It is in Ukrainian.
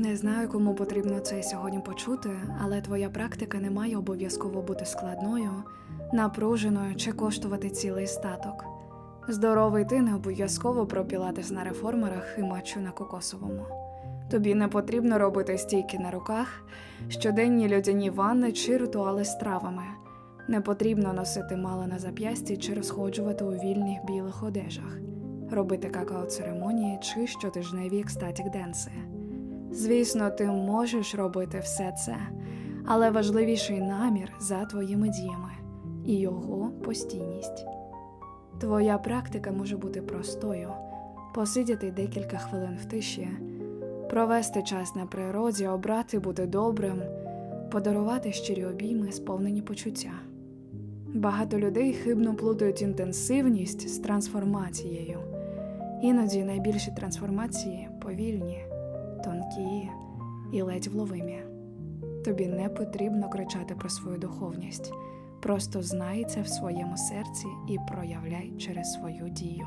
Не знаю, кому потрібно це сьогодні почути, але твоя практика не має обов'язково бути складною, напруженою чи коштувати цілий статок. Здоровий ти не обов'язково про пілатес на реформерах і матчу на кокосовому. Тобі не потрібно робити стійки на руках, щоденні льодяні ванни чи ритуали з травами. Не потрібно носити мало на зап'ясті чи розходжувати у вільних білих одежах, робити какао-церемонії чи щотижневі екстатік денси. Звісно, ти можеш робити все це, але важливіший намір за твоїми діями і його постійність. Твоя практика може бути простою: посидіти декілька хвилин в тиші, провести час на природі, обрати бути добрим, подарувати щирі обійми, сповнені почуття. Багато людей хибно плутають інтенсивність з трансформацією. Іноді найбільші трансформації повільні, і ледь вловимі. Тобі не потрібно кричати про свою духовність. Просто знай це в своєму серці і проявляй через свою дію.